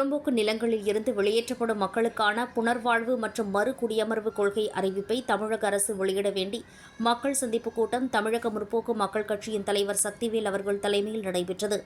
புறம்போக்கு நிலங்களில் இருந்து வெளியேற்றப்படும் மக்களுக்கான புனர்வாழ்வு மற்றும் மறு குடியமர்வு கொள்கை அறிவிப்பை தமிழக அரசு வெளியிட வேண்டி மக்கள் சந்திப்பு கூட்டம் தமிழக முற்போக்கு மக்கள் கட்சியின் தலைவர் சக்திவேல் அவர்கள் தலைமையில் நடைபெற்றது.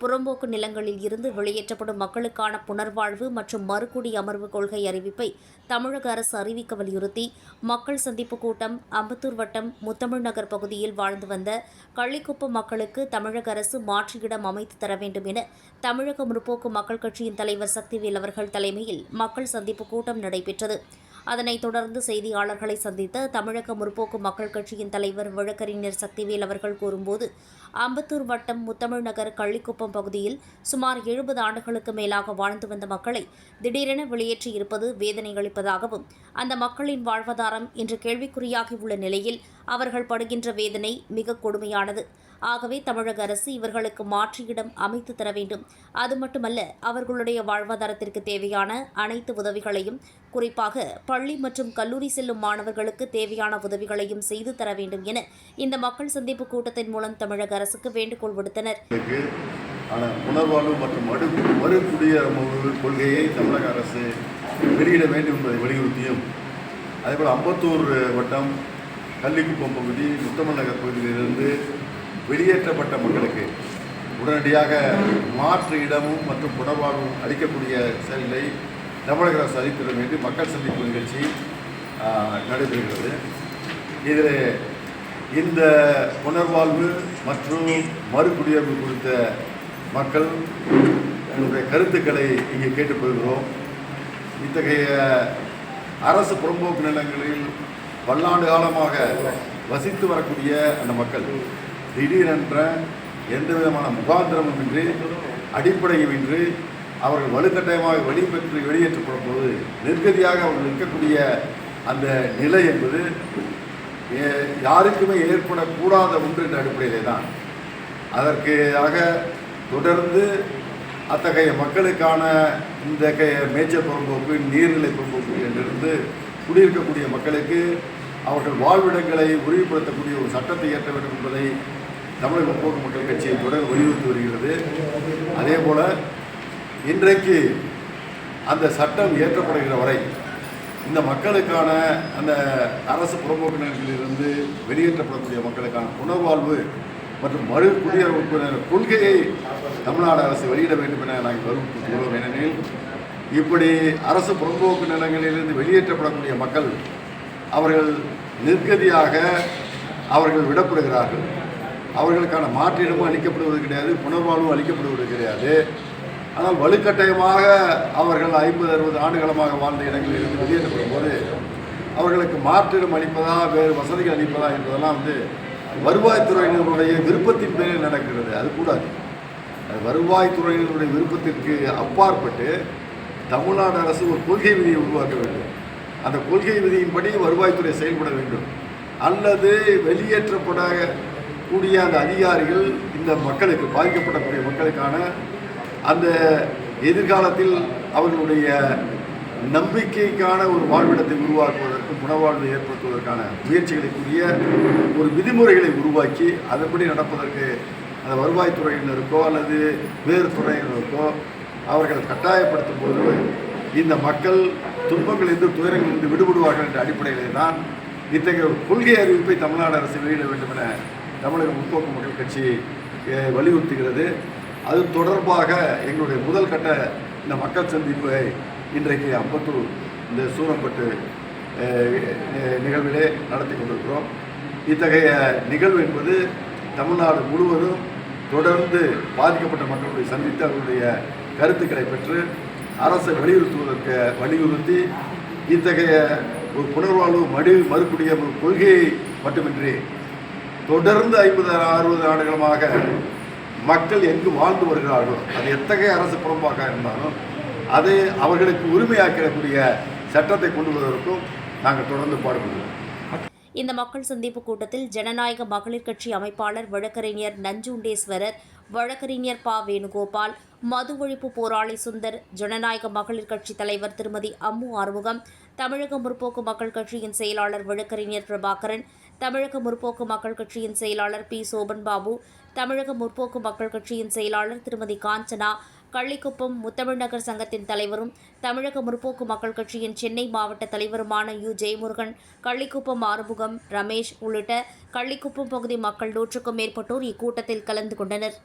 புறம்போக்கு நிலங்களில் இருந்து வெளியேற்றப்படும் மக்களுக்கான புனர்வாழ்வு மற்றும் மறுகுடியமர்வு கொள்கை அறிவிப்பை தமிழக அரசு அறிவிக்க வலியுறுத்தி மக்கள் சந்திப்பு கூட்டம் அம்பத்தூர் வட்டம் முத்தமிழ் நகர் பகுதியில் வாழ்ந்து வந்த கள்ளிக்குப்பம் மக்களுக்கு தமிழக அரசு மாற்று இடம் அமைத்து தர வேண்டும் என தமிழக முற்போக்கு மக்கள் கட்சியின் தலைவர் சக்திவேல் அவர்கள் தலைமையில் மக்கள் சந்திப்பு கூட்டம் நடைபெற்றது. அதனைத் தொடர்ந்து செய்தியாளர்களை சந்தித்த தமிழக முற்போக்கு மக்கள் கட்சியின் தலைவர் வழக்கறிஞர் சக்திவேல் அவர்கள் கூறும்போது அம்பத்தூர் வட்டம் முத்தமிழ் நகர் கள்ளிக்குப்பம் பகுதியில் சுமார் எழுபது ஆண்டுகளுக்கு மேலாக வாழ்ந்து வந்த மக்களை திடீரென வெளியேற்றி இருப்பது வேதனை அளிப்பதாகவும் அந்த மக்களின் வாழ்வாதாரம் இன்று கேள்விக்குறியாகியுள்ள நிலையில் அவர்கள் படுகின்ற வேதனை மிக கொடுமையானது. ஆகவே தமிழக அரசு இவர்களுக்கு மாற்று இடம் அமைத்து தர வேண்டும். அது மட்டுமல்ல அவர்களுடைய வாழ்வாதாரத்திற்கு தேவையான அனைத்து உதவிகளையும் குறிப்பாக பள்ளி மற்றும் கல்லூரி செல்லும் மாணவர்களுக்கு தேவையான உதவிகளையும் செய்து தர வேண்டும் என இந்த மக்கள் சந்திப்பு கூட்டத்தின் மூலம் தமிழக அரசுக்கு வேண்டுகோள் விடுத்தனர். இருக்கு மற்றும் மறு மறு கொள்கையை தமிழக அரசு வெளியிட வேண்டும் என்பதை வலியுறுத்தியும் அதேபோல் அம்பத்தூர் வட்டம் கள்ளிக்குப்பம் பகுதி முத்தமிழ் நகர் பகுதியிலிருந்து வெளியேற்றப்பட்ட மக்களுக்கு உடனடியாக மாற்று இடமும் மற்றும் புனர்வாழ்வும் அளிக்கக்கூடிய செயலை தமிழக அரசு அளித்திட என்று மக்கள் சந்திப்பு நிகழ்ச்சி நடைபெறுகிறது. இதில் இந்த புனர்வாழ்வு மற்றும் மறுகுடியேறுவு குறித்த மக்கள் என்னுடைய கருத்துக்களை இங்கே கேட்டுக்கொள்கிறோம். இத்தகைய அரசு புறம்போக்கு நிலங்களில் பல்லாண்டு காலமாக வசித்து வரக்கூடிய அந்த மக்கள் திடீரென்ற எந்த விதமான முகாந்திரமும் இன்றி அவர்கள் வலுக்கட்டாயமாக வெளிப்பெற்று வெளியேற்றப்படும் போது நிர்கதியாக அவர்கள் இருக்கக்கூடிய அந்த நிலை என்பது யாருக்குமே ஏற்படக்கூடாத ஒன்று என்ற அடிப்படையிலே தான். அதற்காக தொடர்ந்து அத்தகைய மக்களுக்கான இந்த க- மேய்ச்சல் புறம்போக்கு நீர்நிலை புறம்போக்கு என்றிருந்து குடியிருக்கக்கூடிய மக்களுக்கு அவர்கள் வாழ்விடங்களை உறுதிப்படுத்தக்கூடிய ஒரு சட்டத்தை இயற்ற வேண்டும் என்பதை தமிழக முற்போக்கு மக்கள் கட்சியை தொடர் வலியுறுத்தி வருகிறது. அதே போல் இன்றைக்கு அந்த சட்டம் இயற்றப்படுகிற வரை இந்த மக்களுக்கான அந்த அரசு புறம்போக்கினர்களிலிருந்து வெளியேற்றப்படக்கூடிய மக்களுக்கான புனர்வாழ்வு மற்றும் மறு குடியரசு கொள்கையை தமிழ்நாடு அரசு வெளியிட வேண்டும் என நாங்கள் வலியுறுத்தியுள்ளோம். ஏனெனில் இப்படி அரசு புறம்போக்கு நிலங்களிலிருந்து வெளியேற்றப்படக்கூடிய மக்கள் அவர்கள் நிர்கதியாக அவர்கள் விடப்படுகிறார்கள். அவர்களுக்கான மாற்றிடமும் அளிக்கப்படுவது கிடையாது புனர்வாழ்வும் அளிக்கப்படுவது கிடையாது. ஆனால் வலுக்கட்டாயமாக அவர்கள் ஐம்பது அறுபது ஆண்டுகளமாக வாழ்ந்த இடங்களில் இருந்து வெளியேற்றப்படும் போது அவர்களுக்கு மாற்றிடம் அளிப்பதா வேறு வசதிகள் அளிப்பதா என்பதெல்லாம் வந்து வருவாய்த்துறையினருடைய விருப்பத்தின் பேரில் நடக்கிறது. அது கூடாது. அது வருவாய்த்துறையினருடைய விருப்பத்திற்கு அப்பாற்பட்டு தமிழ்நாடு அரசு ஒரு கொள்கை விதியை உருவாக்க வேண்டும். அந்த கொள்கை விதியின்படி வருவாய்த்துறை செயல்பட வேண்டும். அல்லது வெளியேற்றப்பட கூடிய அந்த அதிகாரிகள் இந்த மக்களுக்கு பாதிக்கப்படக்கூடிய மக்களுக்கான அந்த எதிர்காலத்தில் அவர்களுடைய நம்பிக்கைக்கான ஒரு வாழ்விடத்தை உருவாக்குவதற்கு உணவாழ்வை ஏற்படுத்துவதற்கான முயற்சிகளுக்குரிய ஒரு விதிமுறைகளை உருவாக்கி அதன்படி நடப்பதற்கு அந்த வருவாய்த்துறையினருக்கோ அல்லது வேறு துறையினருக்கோ அவர்கள் கட்டாயப்படுத்தும் போது இந்த மக்கள் துன்பங்களிலிருந்து துயரங்களிலிருந்து விடுபடுவார்கள் என்ற அடிப்படையிலே தான் இத்தகைய ஒரு கொள்கை அறிவிப்பை தமிழ்நாடு அரசு வெளியிட வேண்டும் என தமிழக முற்போக்கு மக்கள் கட்சி வலியுறுத்துகிறது. அது தொடர்பாக எங்களுடைய முதல் கட்ட இந்த மக்கள் சந்திப்பை இன்றைக்கு அம்பத்தூர் இந்த சூரம்பட்டு நிகழ்விலே நடத்தி கொண்டிருக்கிறோம். இத்தகைய நிகழ்வு என்பது தமிழ்நாடு முழுவதும் தொடர்ந்து பாதிக்கப்பட்ட மக்களுடைய சந்தித்து அவர்களுடைய கருத்துக்களை பெற்று அரசை வலியுறுத்துவதற்கு வலியுறுத்தி இத்தகைய ஒரு புனர்வாழ்வு மடி மறுக்கூடிய ஒரு கொள்கையை மட்டுமின்றி தொடர்ந்து ஐம்பது அறுபது ஆண்டுகளமாக மக்கள் எங்கு வாழ்ந்து வருகிறார்களோ அது எத்தகைய அரசு புறம்பாக இருந்தாலும் அதை அவர்களுக்கு உரிமையாக்கிடக்கூடிய சட்டத்தை கொண்டு வருவதற்கும் நாங்கள் தொடர்ந்து பாடுபடுவோம் இந்த மக்கள் சந்திப்பு கூட்டத்தில் ஜனநாயக மகளிர் கட்சி அமைப்பாளர் வழக்கறிஞர் நஞ்சுண்டேஸ்வரர் வழக்கறிஞர் ப. வேணுகோபால் மது ஒழிப்பு போராளி சுந்தர் ஜனநாயக மகளிர் கட்சி தலைவர் திருமதி அம்மு ஆறுமுகம் தமிழக முற்போக்கு மக்கள் கட்சியின் செயலாளர் வழக்கறிஞர் பிரபாகரன் தமிழக முற்போக்கு மக்கள் கட்சியின் செயலாளர் பி. சோபன் பாபு தமிழக முற்போக்கு மக்கள் கட்சியின் செயலாளர் திருமதி காஞ்சனா கள்ளிக்குப்பம் முத்தமிழ்நகர் சங்கத்தின் தலைவரும் தமிழக முற்போக்கு மக்கள் கட்சியின் சென்னை மாவட்ட தலைவருமான யு. ஜெயமுருகன் கள்ளிக்குப்பம் ஆறுமுகம் ரமேஷ் உள்ளிட்ட கள்ளிக்குப்பம் பகுதி மக்கள் நூற்றுக்கும் மேற்பட்டோர் இக்கூட்டத்தில் கலந்து கொண்டனர்.